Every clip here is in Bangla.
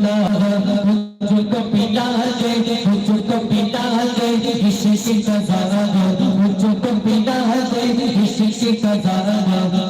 मुझको पिता है मुझको पिता है किसी से सजारा मुझको पिता है किसी से सजारा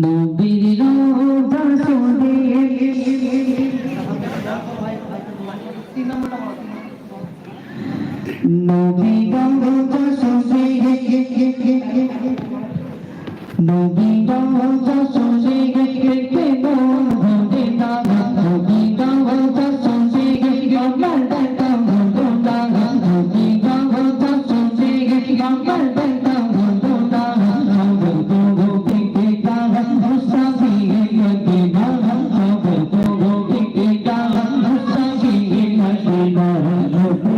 নবীর রোজাসনে নবীর রোজাসনে নবীর রোজাসনে নবীর রোজাসনে Thank you.